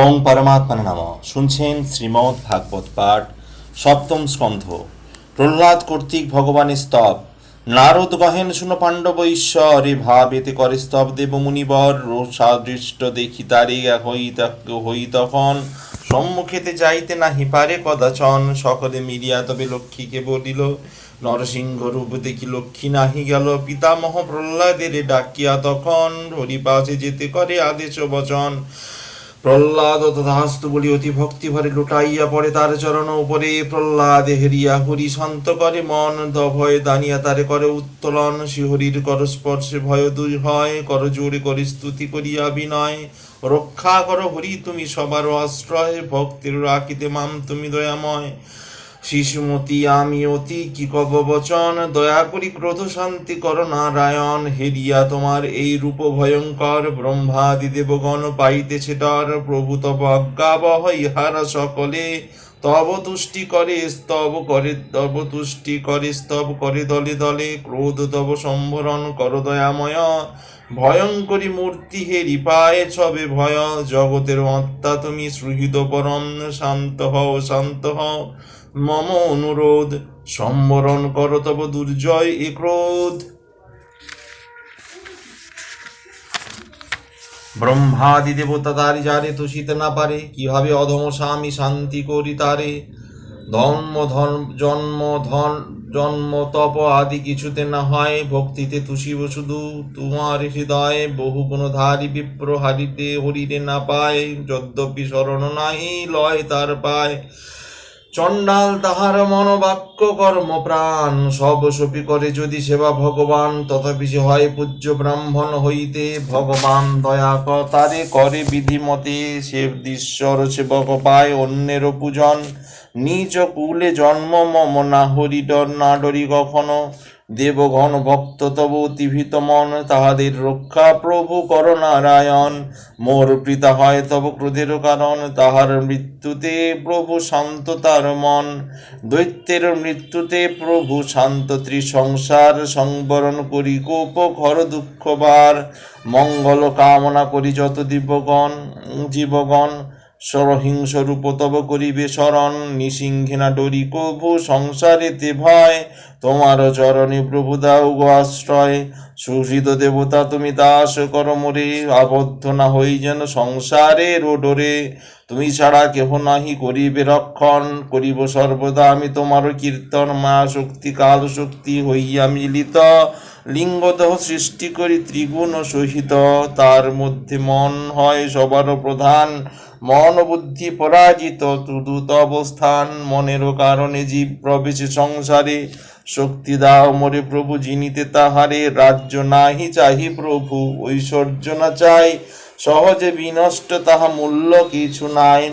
ওং পরমাত্মা নাম। শুনছেন শ্রীমৎ ভাগবত পাঠ, সপ্তম স্কন্ধ। প্রহ্লাদ কর্তৃক ভগবানের স্তব। নারদ গহেন, শুন পাণ্ডব ঈশ্বরে ভাবেতে করে স্তব দেব মুনিবর। সাদৃষ্ট দেখি তারে হই তখন। সম্মুখেতে যাইতে নাহি পারে কদাচন। সকলে মিলিয়া তবে লক্ষ্মীকে বলিল, নরসিংহ রূপ দেখি লক্ষ্মী নাহি গেল। পিতামহ প্রহ্লাদের ডাকিয়া তখন হরিপাশে যেতে করে আদেশ বচন। প্রহ্লাদ তথাস্তু বলি অতি ভক্তিভরে লুটাইয়া পড়ে তার চরণ উপরে। প্রহ্লাদ হেরিয়া হরি শান্ত করে, মন দভয় দানিয়া তারে করে উত্তোলন। শিহরির কর স্পর্শে ভয় দুই হয় কর জোরে করে স্তুতি করিয়া বিনয় রক্ষা কর হরি, তুমি সবার আশ্রয়, ভক্তির রাখিতে মাম, তুমি দয়াময়। শিশুমতি আমি অতি কি কব বচন দয়া করি ক্রোধ শান্তি কর নারায়ণ, হেরিয়া তোমার এই রূপ ভয়ঙ্কর ব্রহ্মাদি দেবগণ পাইতেছে ডর প্রভু তব অজ্ঞাবহ ইহারা সকলে। তব তুষ্টি করে স্তব করে, তব তুষ্টি করে স্তব করে দলে দলে, ক্রোধ তব সম্ভরণ কর দয়াময়। ভয়ঙ্করী মূর্তি হে রিপায় ছবে ভয়, জগতের আত্মা তুমি সুহৃদ পরম, শান্ত হও শান্ত হও। মম অনুরোধ, সম্বরণ কর তব দুর্জয় এ ক্রোধ। ব্রহ্মাদি দেবতা তারি যারে তুষিতে না পারে, কীভাবে অধম স্বামী শান্তি করি তারে? ধর্ম ধর্ম, জন্ম, ধন, জন্ম, তপ আদি কিছুতে না হয়, ভক্তিতে তুষিব শুধু তোমার হৃদয়, বহু গুণ ধারি বিপ্র হারিতে হরিরে না পায়, যদ্যপি শরণ নাহি লয় তার পায়। চণ্ডাল তাহার মন বাক্য কর্ম প্রাণ। সব সপি করে যদি সেবা ভগবান, তথাপি সে হয় পূজ্য ব্রাহ্মণ হইতে ভগবান। দয়া তারে, করে বিধিমতে সে দৃশ্যর সেবক পায় অন্যের পূজন। নিজ কুলে জন্ম মম না হরি ডর না ডরি কখনো। দেবগণ ভক্ত তব অতিভীত মন, তাহাদের রক্ষা প্রভু কর নারায়ণ মোর পিতা হয় তব ক্রোধের কারণ, তাহার মৃত্যুতে প্রভু শান্ত তার মন। দৈত্যের মৃত্যুতে প্রভু শান্ত ত্রিসংসার, সংবরণ করি কোপ ঘর দুঃখবার মঙ্গল কামনা করি যত দিব্যগণ, জীবগণ সরহিংস রূপ তব করিবে শরণ নিসিংহিনা ডরি কভু সংসারেতে ভয়। তোমার চরণে প্রভু দাও আশ্রয়। সুহৃদ দেবতা, তুমি দাস করমরে আবদ্ধ না হই যেন সংসারে রোডরে তুমি ছাড়া কেহ নাহি করিবে রক্ষণ, করিব সর্বদা আমি তোমার কীর্তন, মা শক্তি, কাল শক্তি হইয়া মিলিত। লিঙ্গদেহ সৃষ্টি করি ত্রিগুণ সহিত, তার মধ্যে মন হয় সবার প্রধান। মন বুদ্ধি পরাজিত তুদুত অবস্থান মনেরও কারণে জীব প্রবেশে সংসারে। শক্তি দাও মোরে প্রভু, জিনিতে তাহারে। রাজ্য নাহি চাহি প্রভু, ঐশ্বর্য না চাই। সহজে বিনষ্ট তাহা মূল্য কিছু নাই।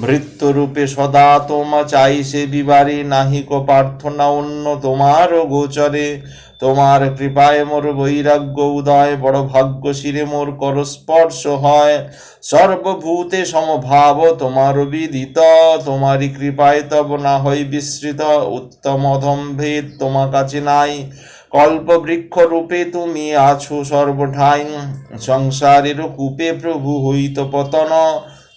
ভৃত্যরূপে সদা তোমা চাই সে বিবারে। নাহিক প্রার্থনা অন্য তোমারও গোচরে। তোমার কৃপায় মোর বৈরাগ্য উদয়, বড় ভাগ্য শিরে মোর কর স্পর্শ হয়। সর্বভূতে সমভাব তোমার বিদিত, তোমারই কৃপায় তব না হই বিস্মৃত উত্তম অধম ভেদ তোমার কাছে নাই। কল্প বৃক্ষ রূপে তুমি আছো সর্বঠাই সংসারের কূপে প্রভু হইত পতন।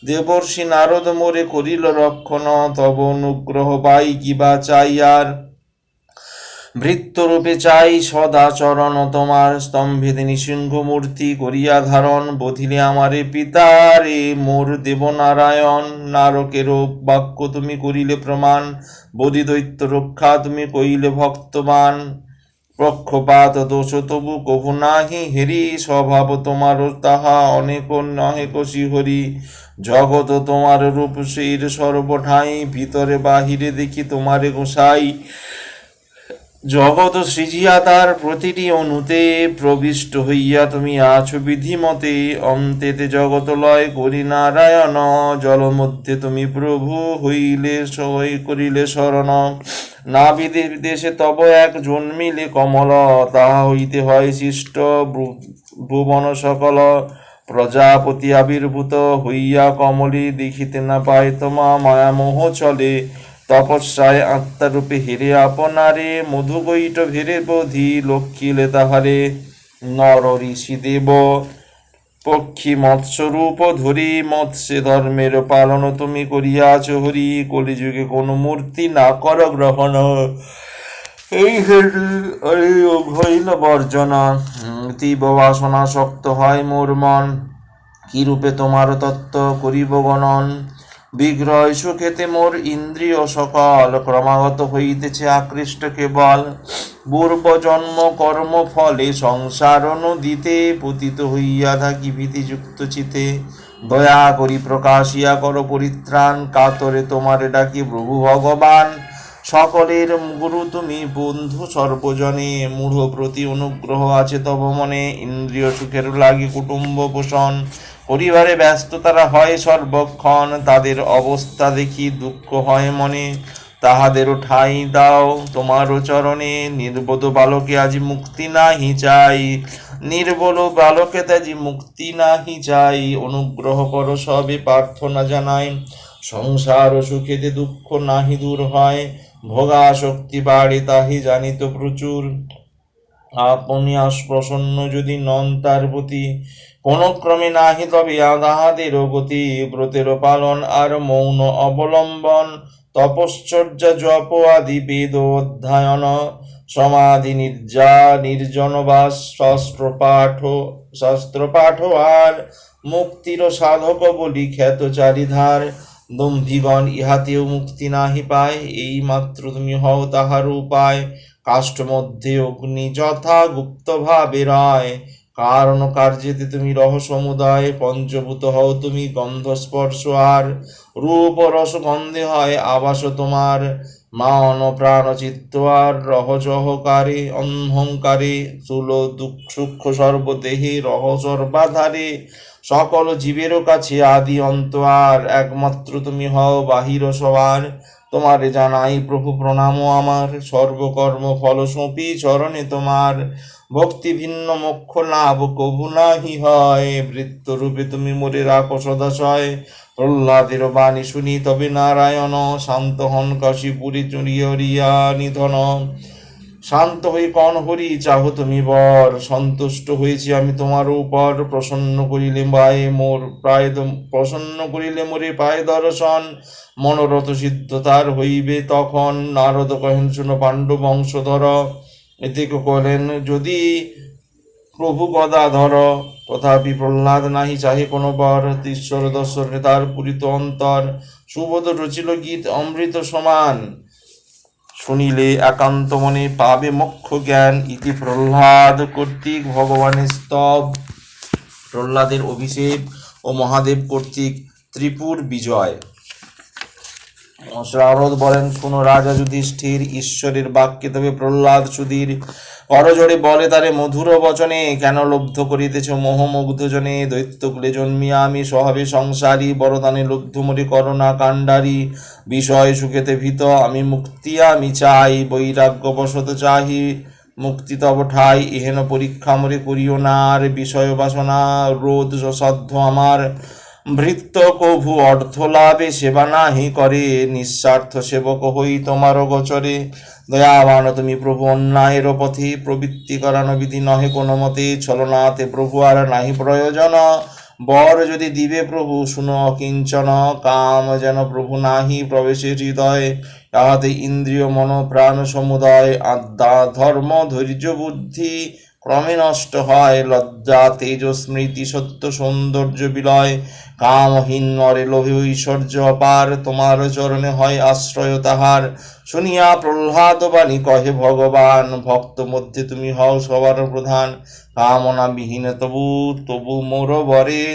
দেবর্ষি নারদ মোরে করিল রক্ষণ, তব অনুগ্রহ পাই কিবা চাই আর ভৃত্যরূপে চাই সদা চরণ তোমার স্তম্ভেতে নিসিংহ মূর্তি করিয়া ধারণ, বধিলে আমারে পিতারে মোর দেবনারায়ণ নারকের বাক্য তুমি করিলে প্রমাণ বধি দৈত্য রক্ষা তুমি কইলে ভক্তবান। পক্ষপাত দোষ তবু কভু নাহি, হেরি স্বভাব তোমার তাহা অনেক নহেক শিহরি জগত তোমার রূপ শির সর্বঠাই, ভিতরে বাহিরে দেখি তোমারে গোসাই। জগৎ সৃজিয়া তার প্রতিটি অনুতে প্রবিষ্ট হইয়া তুমি আছো বিধিমতে। অন্তেতে জগৎ লয় করি নারায়ণ জল মধ্যে তুমি প্রভু হইলে সই করিলে শরণ। না বিদে বিদেশে তব এক জন্মিলে কমল, তাহা হইতে হয় সৃষ্ট ভুবন সকল। প্রজাপতি আবির্ভূত হইয়া কমলি দেখিতে না পায় তোমা মায়ামোহ চলে। তপস্যায় আত্মারূপে হেরে আপনারে মধু মধুগৈট ভেরে বোধি লক্ষ্মীলে তাহারে নর ঋষি দেব, পক্ষী মৎস্যরূপ ধরি, মৎস্য ধর্মের পালন তুমি করিয়াছ হরি, কলিযুগে কোন মূর্তি না কর গ্রহণ। এই অঘৈল বর্জনা তীব্র বাসনা শক্ত হয় মোর মন। কি রূপে তোমার তত্ত্ব করিব গণন? বিগ্রহ সুখেতে মোর ইন্দ্রিয় সকল ক্রমাগত হইতেছে আকৃষ্ট কেবল। পূর্ব জন্ম কর্ম ফলে সংসার নদীতে পতিত হইয়া থাকি ভীতিযুক্ত চিতে। দয়া করি প্রকাশিয়া কর পরিত্রাণ, কাতরে তোমারে ডাকি প্রভু ভগবান। সকলের গুরু তুমি বন্ধু সর্বজনে, মূঢ় প্রতি অনুগ্রহ আছে তব মনে। ইন্দ্রিয় সুখের লাগি কুটুম্ব পোষণ পরিবারে ব্যস্ত তারা হয় সর্বক্ষণ, তাদের অবস্থা দেখি দুঃখ হয় মনে। তাহাদেরও ঠাঁই দাও তোমারও চরণে, নির্বোধ বালকে আজি মুক্তি নাহি চাই। নির্বল বালকে তাজি মুক্তি নাহি চাই। অনুগ্রহ করো সবে প্রার্থনা জানাই। সংসার ও সুখেতে দুঃখ নাহি দূর হয়, ভোগা শক্তি বাড়ে তাহি জানিত প্রচুর। আপনি আস প্রসন্ন যদি নন তার প্রতি কোন ক্রমে নাহি তবে আদাহাদের গতি ব্রতের পালন আর মৌন অবলম্বন, তপশ্চর্যা, জপ আদি বেদ অধ্যয়ন, সমাধি নির্জা নির্জনবাস শাস্ত্র পাঠ আর মুক্তির সাধক বলি খ্যাত চারিধার। দম্ভিগণ ইহাতেও মুক্তি নাহি পায়, এই মাত্র তুমি হও তাহার উপায়। কাষ্ঠ মধ্যে অগ্নি যথা গুপ্ত ভাবে রায় কারণ কার্যেতে তুমি রহ সমুদায় পঞ্চভূত হও তুমি গন্ধ স্পর্শ আর রূপ রস গন্ধে হয় আবাস তোমার। মান প্রাণ চিত্ত আর রহজহকারে অহংকারে, চুল দুঃখ সূক্ষ্ম সর্বদেহে রহ সর্বাধারে সকল জীবেরও কাছে আদি অন্ত আর একমাত্র তুমি হও বাহির সবার। তোমারে জানাই প্রভু প্রণাম আমার সর্বকর্ম ফল সঁপি চরণে তোমার। ভক্তি ভিন্ন মোক্ষ লাভ কবু নাহি হয়। বৃত্তরূপে তুমি মোরে রাখো সদাশয়। প্রহ্লাদের বাণী শুনি তবে নারায়ণ, শান্ত হন কাশীপুরী চুরিয়রিয়া নিধন। শান্ত হই কন হরি, চাহ তুমি বর। সন্তুষ্ট হয়েছি আমি তোমার উপর। প্রসন্ন করিলে পায়ে মোর প্রায় প্রসন্ন করিলে মোরে পায় দর্শন। মনোরথ সিদ্ধ তার হইবে তখন। নারদ কহেন, শুনো পাণ্ডব বংশধর এতে করেন, যদি প্রভু গদাধর তথাপি প্রহ্লাদ নাহি চাহে কোনো বর। ঈশ্বর দর্শনে তার পুরিত অন্তর। সুবোধ রচিল গীত, অমৃত সমান। শুনিলে একান্ত মনে পাবে মোক্ষ জ্ঞান। ইতি প্রহ্লাদ কর্তৃক ভগবানের স্তব। প্রহ্লাদের অভিষেক ও মহাদেব কর্তৃক ত্রিপুর বিজয়। শারদ বলেন শুনো রাজা যুধিষ্ঠির ঈশ্বরের বাক্যে তবে প্রহ্লাদ সুধীর করজোড়ে বলে তারে মধুর বচনে, কেন লব্ধ করিতেছ মোহমুগ্ধ জনে দৈত্যকুলে জন্মিয়া আমি স্বভাবে সংসারী, বরদানে লব্ধ মরি করোনা কাণ্ডারি। বিষয় সুখেতে ভীত, আমি মুক্তি আমি চাই বৈরাগ্য বশত চাহি, মুক্তি তব ঠাই এহেন পরীক্ষা মরে করিও না। আর বিষয় বাসনা রোধ সাধ্য আমার। ভৃত্য কভু অর্থ লাভে সেবা নাহি করে, নিঃস্বার্থ সেবক হই তোমার গোচরে। দয়াবান তুমি প্রভু, অন্যায়ের পথে প্রবৃত্তি করানো বিধি নহে কোনো মতে। ছলনাতে প্রভু আর নাহি প্রয়োজন। বর যদি দিবে প্রভু, শুন কিঞ্চন কাম যেন প্রভু নাহি প্রবেশে হৃদয়। তাহাতে ইন্দ্রিয়, মন, প্রাণ, সমুদয়, আদ্যা, ধর্ম, ধৈর্য, বুদ্ধি ক্রমে নষ্ট হয়, লজ্জা তেজ স্মৃতি, সত্য, সৌন্দর্য, বিলয়। কামহীন নরে লোভে ঐশ্বর্য অপার, তোমার চরণে হয় আশ্রয় তাহার। শুনিয়া প্রহ্লাদ বাণী কহে, ভগবান, ভক্ত মধ্যে তুমি হও সবার প্রধান। কামনা বিহীন তবু তবু মোর বরে।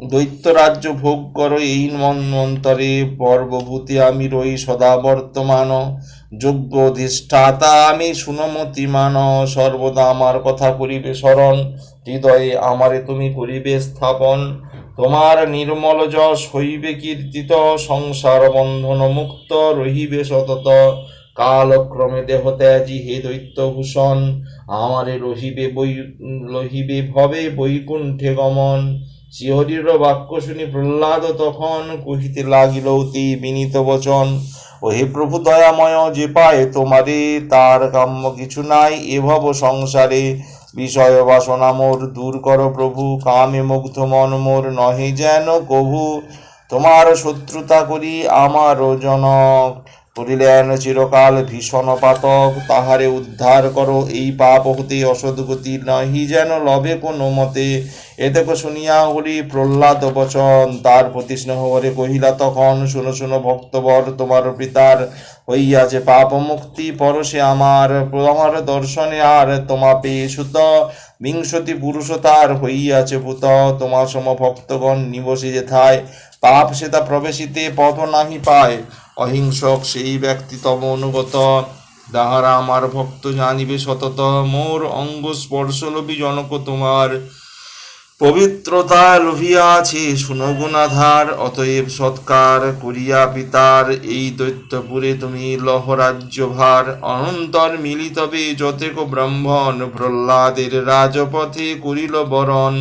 দৈত্য রাজ্য ভোগ করো এই মন্বন্তরে পর্বভূতি আমি রই সদা বর্তমান। যোগ্য অধিষ্ঠাতা আমি সুনমতি মান সর্বদা আমার কথা করিবে স্মরণ। হৃদয়ে আমারে তুমি করিবে স্থাপন। তোমার নির্মল যশ হইবে কীর্তিত, সংসার বন্ধন মুক্ত, রহিবে সতত। কালক্রমে দেহ ত্যাজি হে দৈত্যভূষণ, আমারে রহিবে বৈ, রহিবে ভবে বৈকুণ্ঠে গমন। শিহরির বাক্য শুনি প্রহ্লাদ তখন, কহিতে লাগিল, অতি বিনীত বচন। ও হে প্রভু দয়াময় যে পায় তোমারে, তার কাম্য কিছু নাই। এ ভব সংসারে বিষয় বাসনা মোর, দূর কর প্রভু, কামে মুগ্ধ মন মোর। নহে যেন কভু, তোমার শত্রুতা করি আমারও জনক। করিলেন চিরকাল ভীষণ পাতক, তাহারে উদ্ধার করো। এই পাপ হতে অসদ্গতি, নহি যেন লবে কোনো মতে। এতেক শুনিয়া হরি প্রহ্লাদ বচন, তার প্রতি স্নেহ করে কহিলা, তখন শুনো শুনো ভক্তবর, তোমার পিতার হইয়াছে পাপ মুক্তি, পরশে আমার আমার দর্শনে আর তোমা পেয়ে সুত বিংশতি পুরুষ তার হইয়াছে ভূত তোমার সম ভক্তগণ নিবসে যেথায় পাপ সেতা প্রবেশিতে পথ নাহি পায়। অহিংসক সেই ব্যক্তি তব অনুগত। যাহারা আমার ভক্ত জানিবে সতত, মোর অঙ্গ স্পর্শলভী জনক তোমার পবিত্রতা লোভিয়াছে সুনগুণাধার অতএব সৎকার করিয়া পিতার, এই দৈত্যপুরে তুমি লহরাজ্যভার। অনন্তর মিলিতবে যতেক ব্রাহ্মণ, প্রহ্লাদের রাজপথে করিল বরণ।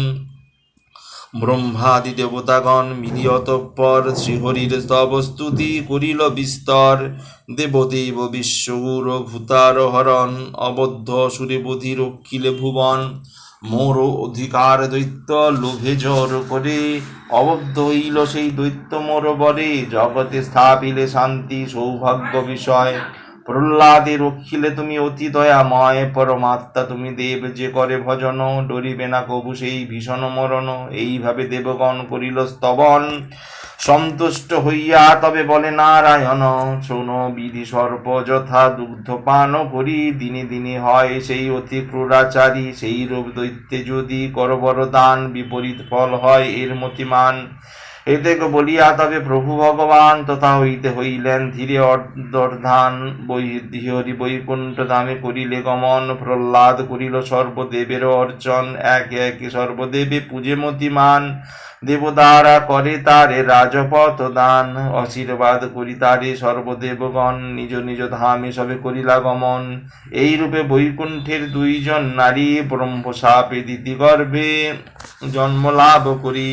ব্রহ্মাদি দেবতাগণ মিলিয়তঃপর শ্রীহরির স্তব স্তুতি করিল বিস্তর। দেবদেব বিশ্বগুর ভূতার হরণ, অবদ্ধ সুরে বুধি রক্ষিলে ভুবন। মোর অধিকার দৈত্য লোভে জোর করে। অবদ্ধ হইল সেই দৈত্য মোর বলে। জগতে স্থাপিলে শান্তি, সৌভাগ্য বিষয়। প্রহ্লাদে রক্ষিলে তুমি অতি দয়াময়, পরমাত্মা তুমি দেব যে করে ভজন, ডরিবে না কবু সেই ভীষণ মরণ। এইভাবে দেবগণ করিল স্তবন। সন্তুষ্ট হইয়া তবে বলে, নারায়ণ, শোনো বিধি সর্প যথা দুগ্ধ পান করি। দিনে দিনে হয় সেই অতি ক্রূরাচারী, সেই রূপ দৈত্যে যদি করবর দান বিপরীত ফল হয় এর মতিমান। এতে বলিয়া তবে প্রভু ভগবান তথা হইতে হইলেন, ধীরে অর্ধর্ধান বৈ হরি বৈকুণ্ঠ ধামে করিলে গমন, প্রহ্লাদ করিল সর্বদেবের অর্চন, এক এক সর্বদেবে পূজে মতিমান। দেবতারা করে তারে রাজপথ দান, আশীর্বাদ করি তারে সর্বদেবগণ, নিজ নিজ ধামে সবে করিলা গমন। এই রূপে বৈকুণ্ঠের দুইজন নারী ব্রহ্মসাপে দিদি গর্ভে জন্ম লাভ করি।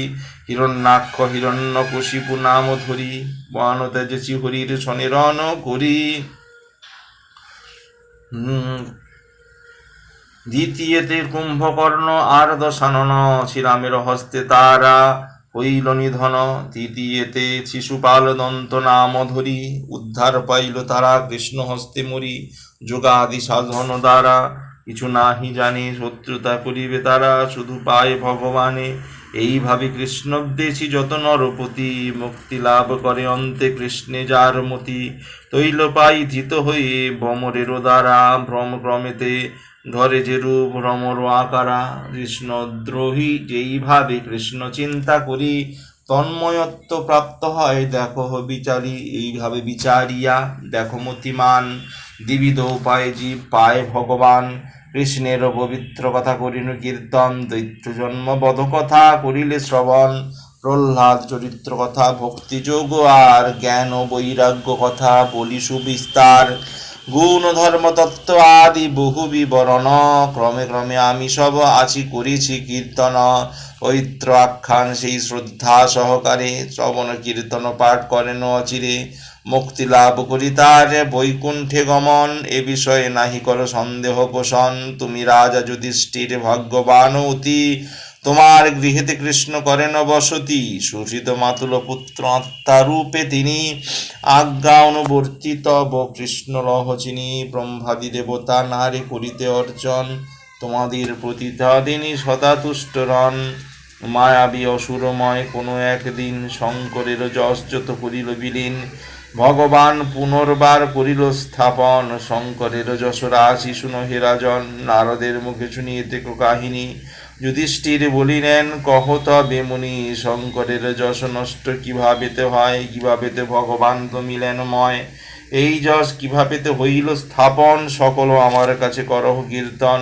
হিরণ্যাক্ষ হিরণ্য কশিপু নাম ধরি, বন তেজসী হরির স্বনিরণ করি। দ্বিতীয়তে কুম্ভকর্ণ আর দশানন শ্রীরামের হস্তে তারা হইল নিধন। তৃতীয়তে শিশুপাল দন্ত নাম ধরি, উদ্ধার পাইল তারা কৃষ্ণ হস্তে মরি, যোগাদি সাধন দ্বারা। কিছু নাহি জানে, শত্রুতা করিবে তারা, শুধু পায় ভগবানে। এইভাবে কৃষ্ণদেশী যত নরপতি মুক্তি লাভ করে অন্তে কৃষ্ণে যার মতি। তৈল পাই ধৃত হয়ে বমরের দ্বারা ভ্রম ক্রমেতে ধরে যে রূপ ভ্রমর আকারা। কৃষ্ণদ্রোহী যেইভাবে কৃষ্ণ চিন্তা করি, তন্ময়ত্ব প্রাপ্ত হয়, দেখো বিচারি, এইভাবে বিচারিয়া, দেখো মতিমান। দ্বিবিধ উপায়ে জীব পায় ভগবান। কৃষ্ণের পবিত্র কথা করিনু কীর্তন, দৈত্য জন্ম বধ কথা করিলে শ্রবণ, প্রহ্লাদ চরিত্র কথা ভক্তিযোগ আর জ্ঞান ও বৈরাগ্য কথা, বলি সুবিস্তার, গুণ, ধর্ম, তত্ত্ব আদি বহু বিবরণ। ক্রমে ক্রমে আমি সব আছি, করেছি কীর্তন। ঐত্র আখ্যান সেই শ্রদ্ধা সহকারে, শ্রবণ কীর্তন পাঠ করেন অচিরে। মুক্তি লাভ করি তার বৈকুণ্ঠে গমন। এ বিষয়ে নাহি কর সন্দেহ পোষণ। তুমি রাজা যুধিষ্ঠির ভাগ্যবান অতি। তোমার গৃহেতে কৃষ্ণ করেন বসতি। সুষিত মাতুল পুত্র আত্মারূপে তিনি। আজ্ঞা অনুবর্তিত কৃষ্ণ রহচিনী ব্রহ্মাদি দেবতা নারে করিতে অর্জন। তোমাদের প্রতি তিনি সদা তুষ্ট রন। মায়াবী অসুরময় কোনো একদিন শঙ্করের যশ যত করিল বিলীন। ভগবান পুনর্বার করিল স্থাপন, শঙ্করের যশোরা, শিশু নহে রাজন, নারদের মুখে শুনিয়ে দেখো কাহিনী। যুধিষ্ঠির বলিলেন, কহ তবে মুনি, শঙ্করের যশ নষ্ট কিভাবেতে হয়, কিভাবেতে ভগবান তো মিলেন ময়? এই যশ কিভাবেতে হইল স্থাপন, সকল আমার কাছে করহ কীর্তন।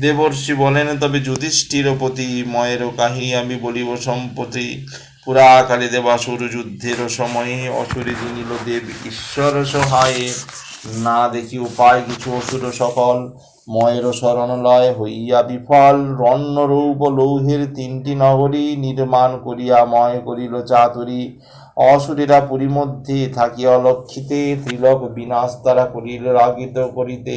দেবর্ষি বলেন, তবে যুধিষ্ঠির প্রতি ময়েরও কাহিনী আমি বলিব সম্পত্তি। পুরাকালে দেবাসুর যুদ্ধের সময়ে অসুরে জিনিল দেব ঈশ্বর সহায়ে। না দেখি উপায় কিছু অসুর সকল ময়ের শরণ লয় হইয়া বিফল। রণ্য রৌপ লৌহের তিনটি নগরী নির্মাণ করিয়া ময় করিল চাতুরী। অসুরেরা পুরী মধ্যে থাকি অলক্ষিতে ত্রিলক বিনাশ তারা করিল রাগিত করিতে।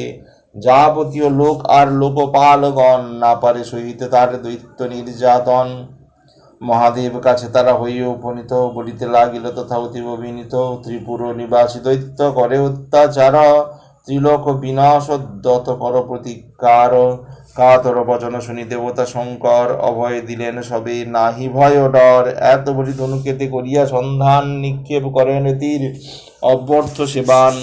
যাবতীয় লোক আর লোকপালগণ না পারে সহিত তার দৈত্য নির্যাতন। মহাদেব কাছে তারা হইয়া উপনীত, বলিতে লাগিল তথা অতীব বিনীত, ত্রিপুর নিবাসী দৈত্য করে অত্যাচার, ত্রিলোক বিনাশ দত কর প্রতিকার। কাতর বচন শুনি দেবতা শঙ্কর, অভয় দিলেন সবে নাহি ভয় ডর এত বলি ধনুকেতে করিয়া সন্ধান নিক্ষেপ করেন তীর, অব্যর্থ সেবান।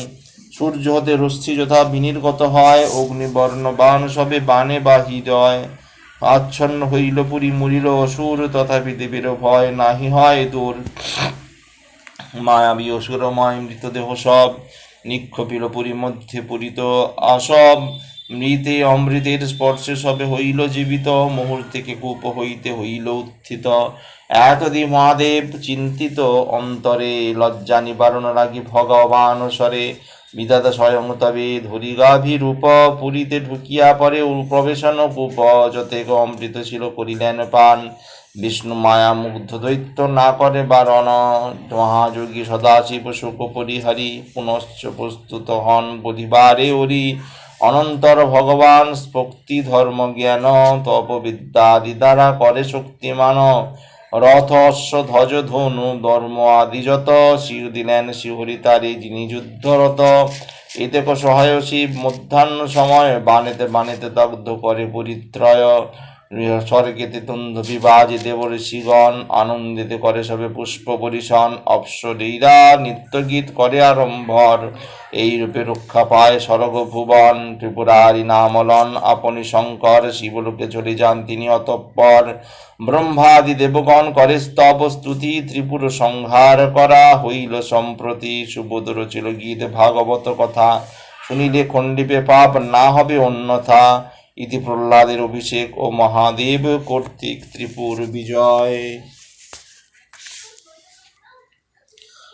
সূর্য হতে রশ্মি যথা বিনির্গত হয়, অগ্নিবর্ণ বান সবে বানে বা হৃদয় আচ্ছন্ন হইল পুরী, মরিল অসুর, তথাপি দেবের ভয় নাহি হয় দূর। মায়াবী অসুরময় মৃতদেহ সব নিক্ষপিল পুরী মধ্যে পুরিত আসব। মৃতে অমৃতের স্পর্শে সবে হইল জীবিত, মুহূর্তেকে কূপ হইতে হইল উত্থিত। এতদি মহাদেব চিন্তিত অন্তরে, লজ্জা নিবারণ লাগি ভগবান স্বরে বিধাতা স্বয়ং তবে ধরি গাভী রূপ পুরীতে ঢুকিয়া পরে প্রবেশন কূপ যতেক অমৃত ছিল করিলেন পান। বিষ্ণু মায়া মুগ্ধ দৈত্য না করে বারণ। মহাযোগী সদাশিব শোক পরিহারি পুনশ্চ প্রস্তুত হন বলিবারে ওরি অনন্তর ভগবান ভক্তি ধর্ম জ্ঞান তপ বিদ্যাদি দ্বারা করে শক্তিমান। রথ অশ্ব ধ্বজ ধনু ধর্ম আদি যত শির দিলেন শিহরি তারি যিনি যুদ্ধরত এতে সহায় শিব মধ্যাহ্ন সময়, বানেতে বানেতে দগ্ধ করে পরিত্রয়। স্বর্গেতে তুন্দ বিবাজে দেব ঋষিগণ আনন্দিতে করে সবে পুষ্প পরিশন অপ্সরীরা নিত্যগীত করে আরম্ভর এই রূপে রক্ষা পায় স্বর্গ ভুবন ত্রিপুরারি নামলন, আপনি শঙ্কর, শিবলোকে চলে যান তিনি অতঃপর। ব্রহ্মাদি দেবগণ করে স্তব স্তুতি, ত্রিপুর সংহার করা হইল সম্প্রতি। সুবোধ রচিল গীত ভাগবত কথা। শুনিলে খণ্ডিপে পাপ না হবে অন্যথা। ইতি প্রহ্লাদের অভিষেক ও মহাদেব কর্তৃক ত্রিপুর বিজয়।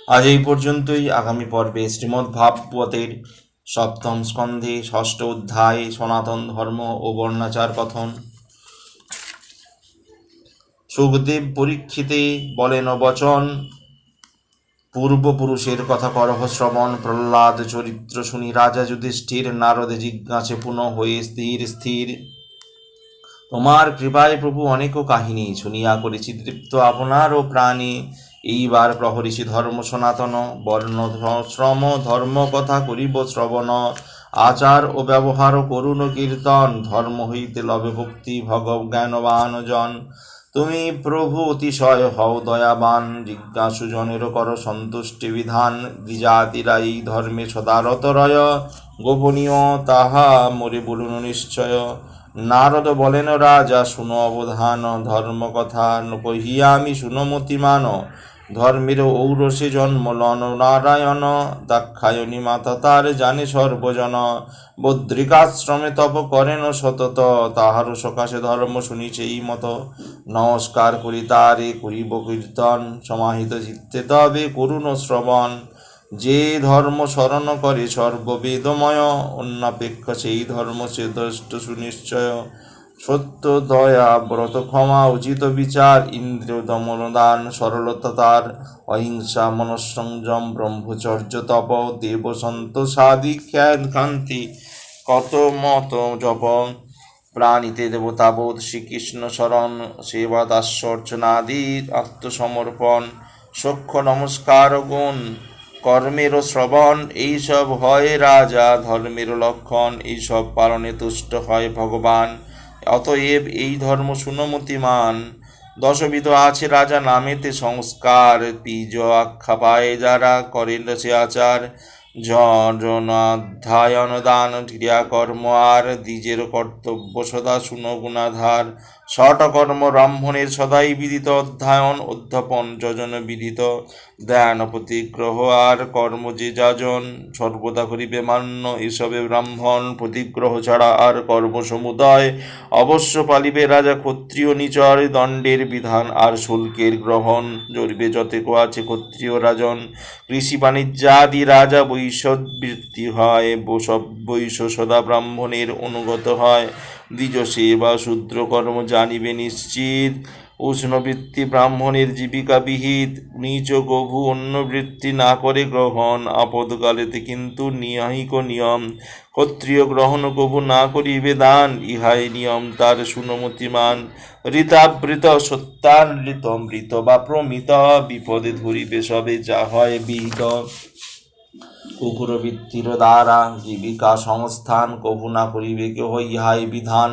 আজ এই পর্যন্তই। আগামী পর্বে শ্রীমদ্ ভাগবতের সপ্তম স্কন্ধে ষষ্ঠ অধ্যায় সনাতন ধর্ম ও বর্ণাচার কথন। সুখদেব পরীক্ষিতে বলেন বচন পূর্বপুরুষের কথা করহ শ্রবণ, প্রহ্লাদ চরিত্র শুনি, রাজা যুধিষ্ঠির নারদে জিজ্ঞাসে পুনঃ হয়ে স্থির স্থির। তোমার কৃপায় প্রভু অনেক কাহিনী শুনিয়া করেছি তৃপ্ত আপনার ও প্রাণী। এইবার প্রহরিষি ধর্ম সনাতন, বর্ণ শ্রম ধর্ম কথা করিব শ্রবণ। আচার ও ব্যবহার করুণ কীর্তন, ধর্ম হইতে লবে ভক্তি, ভগব জ্ঞানবান জন। তুমি প্রভু, অতিশয় হও দয়াবান, জিজ্ঞাসু জনের কর সন্তুষ্টি বিধান দ্বিজাতিরা এই ধর্মে সদারত রয় গোপনীয়, তাহা মরে বলুন নিশ্চয়। নারদ বলেন, রাজা, শুনো অবধান ধর্ম কথা কহিয়া আমি শুনো মতিমান ধর্মের ঔরসে জন্ম লন নারায়ণ, দাক্ষায়ণী মাতা তার জানে সর্বজন। বদ্রিকাশ্রমে তপ করেন সতত, তাহার সকাশে ধর্ম শুনি সেই মত। নমস্কার করি তারে, করিব কীর্তন, সমাহিত চিত্তে তবে করুণ শ্রবণ। যে ধর্ম স্মরণ করে সর্ববেদময়, অন্যাপেক্ষা সেই ধর্ম সে দ্রষ্ট সুনিশ্চয়। সত্য, দয়া, ব্রত, ক্ষমা, উচিত বিচার, ইন্দ্রিয় দমন, দান, সরলতা তার, অহিংসা, মনঃসংযম, ব্রহ্মচর্য, তপ, দেব সন্তোষাদি খ্যান কান্তি, কত মত জপ, প্রাণীতে দেবতাবোধ শ্রীকৃষ্ণ শরণ, সেবা দাস্যর্চনাদি আত্মসমর্পণ, সক্ষ, নমস্কার, গুণ, কর্মের শ্রবণ, এইসব হয় রাজা, ধর্মের লক্ষণ, এইসব পালনে তুষ্ট হয় ভগবান। অতএব এই ধর্ম সুনমতিমান। দশবিধ আছে রাজা নামেতে সংস্কার পিজ আখ্যা পায় যারা করেন সে আচার। জনাধ্যায়ন দান, ক্রিয়াকর্ম আর দ্বিজের কর্তব্য সদা শুন গুণাধার ষটকর্ম ব্রাহ্মণের সদাই বিদিত অধ্যায়ন, অধ্যাপন যজন বিদিত। ধ্যান প্রতিগ্রহ আর কর্ম যে যাজন, সর্বদা করিবে মান্য। এসবে ব্রাহ্মণ প্রতিগ্রহ ছাড়া আর কর্ম সমুদয়। অবশ্য পালিবে রাজা ক্ষত্রিয় নিচর, দণ্ডের বিধান আর শুল্কের গ্রহণ। জরিবে যতেক আছে ক্ষত্রিয় রাজন। কৃষি বাণিজ্যাদি রাজা বৈশ্যবৃত্তি হয় বসব বৈশ্য সদা ব্রাহ্মণের অনুগত হয়। দ্বিজ সেবা শূদ্র কর্ম জানিবে নিশ্চিত। উষ্ণবৃত্তি ব্রাহ্মণের জীবিকা বিহিত। নিচ গভু অন্য বৃত্তি না করে গ্রহণ। আপদকালেতে কিন্তু নিয়াহিক নিয়ম। ক্ষত্রিয় গ্রহণ কভু না করিবে দান। ইহাই নিয়ম তার সুনমতিমান। ঋতাবৃত সত্যানৃত মৃত বা প্রমিত। বিপদে ধরিবে সবে, যা হয় বিহিত। কুকুরবৃত্তির দ্বারা জীবিকা সংস্থান কভু না করিবে, কেহ ইহাই বিধান।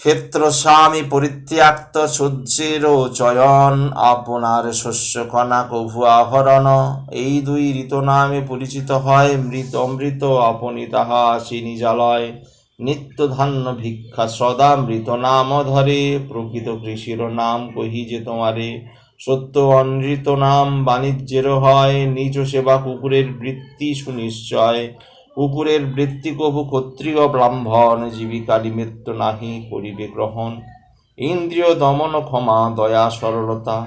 ক্ষেত্র স্বামী পরিত্যাক্ত সূর্যের চয়ন, আপনার শস্য কণা কভু আহরণ। এই দুই ঋত নামে পরিচিত হয় মৃত অমৃত, আপনি তাহা আসি নিজালয় নিত্য ধান্য ভিক্ষা সদা মৃত নাম ধরে, প্রকৃত কৃষির নাম কহি যে তোমারে। সত্য অনৃত নাম বাণিজ্যের হয়, নিজ সেবা কুকুরের বৃত্তি সুনিশ্চয়। কুকুরের বৃত্তি কবু ক্ষত্রিয় ব্রাহ্মণ জীবিকা নিমিত্ত নাহি করিবে গ্রহণ। ইন্দ্রিয় দমন ক্ষমা, দয়া, সরলতা,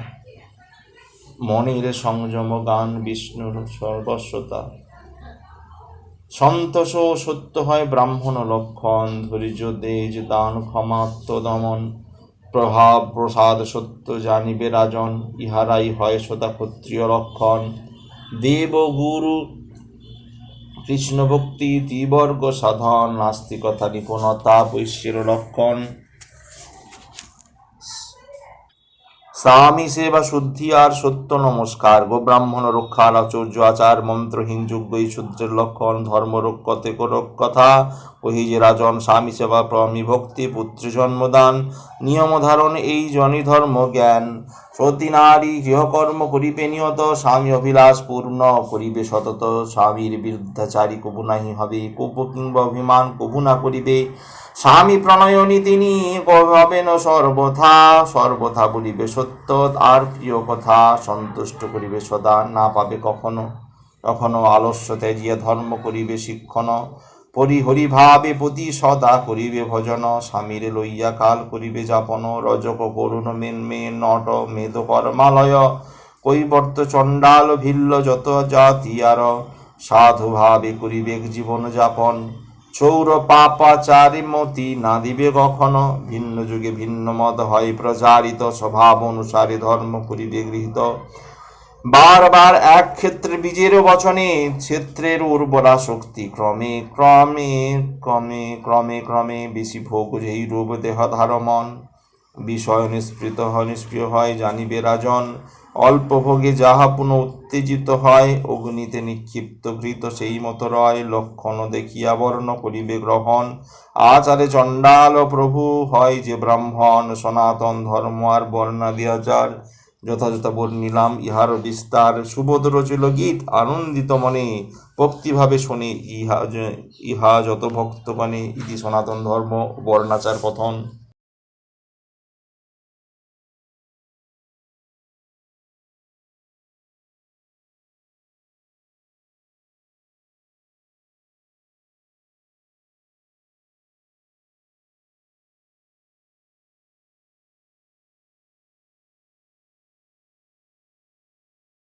মনের সংযম, গান, বিষ্ণুর সর্বস্বতা। সন্তোষ ও সত্য হয় ব্রাহ্মণ লক্ষণ, ধৈর্য দেজ দান ক্ষমাত্ম দমন প্রভাব, প্রসাদ, সত্য জানিবে রাজন, ইহারাই হয় সদা ক্ষত্রিয় লক্ষণ। দেব, গুরু কৃষ্ণ ভক্তি ত্রিবর্গ সাধন, নাস্তিকতা, নিপুণতা বৈশ্যের লক্ষণ। স্বামী সেবা শুদ্ধি আর সত্য নমস্কার। গো ব্রাহ্মণ রক্ষার আচর্য আচার মন্ত্রহীন যোগ্য এই শূদ্রের লক্ষণ, ধর্ম রক্ষতে কথা। কহি যে রাজন, স্বামী সেবা প্রমী ভক্তি, পুত্র জন্মদান। নিয়ম ধারণ, এই জনি ধর্ম জ্ঞান। সতী নারী গৃহকর্ম করিবে নিয়ত স্বামী অভিলাষ পূর্ণ করিবে সতত। স্বামীর বিরুদ্ধাচারী কবু নাহি হবে, কবু কিংবা অভিমান কবু না করিবে। স্বামী প্রণয়নী তিনি হবেন সর্বথা সর্বথা বলিবে সত্য আর প্রিয় কথা সন্তুষ্ট করিবে সদা, না পাবে কখনো কখনো আলস্য ত্যাজিয়া ধর্ম করিবে শিক্ষণ। পরিহরি ভাবে প্রতি সদা করিবে ভজন, স্বামীরে লইয়া কাল করিবে যাপন, রজক করুণ মেন্মে, নট, মেদ, কর্মালয়, কৈবর্ত, চণ্ডাল, ভিল্ল, যত জাতি আর সাধু ভাবে করিবে জীবন যাপন। চৌর, পাপাচারী, মতি না দিবে কখনো, ভিন্ন যুগে ভিন্ন মত হয় প্রচারিত, স্বভাব অনুসারে ধর্ম করিবে গৃহীত। বারবার এক ক্ষেত্রে বীজের বচনে, ক্ষেত্রের উর্বরা শক্তি ক্রমে ক্রমে ক্রমে ক্রমে ক্রমে বেশি ভোগ যেই রূপ দেহ ধারমন বিষয় নিষ্পৃত হয় নিষ্প্রিয় হয়, জানিবে রাজন। অল্প ভোগে যাহা পুনঃ উত্তেজিত হয়, অগ্নিতে নিক্ষিপ্ত ঘৃত সেই মতো রয়। লক্ষণ দেখিয়া বর্ণ করিবে গ্রহণ। আচারে চণ্ডাল প্রভু হয় যে ব্রাহ্মণ, সনাতন ধর্ম আর বর্ণাদি আচার। যথাযথ নিলাম। ইহার বিস্তার সুবোধ রচিল গীত আনন্দিত মনে, ভক্তিভাবে শোনে ইহা ইহা যত ভক্ত মানে ইতি সনাতন ধর্ম বর্ণাচার কথন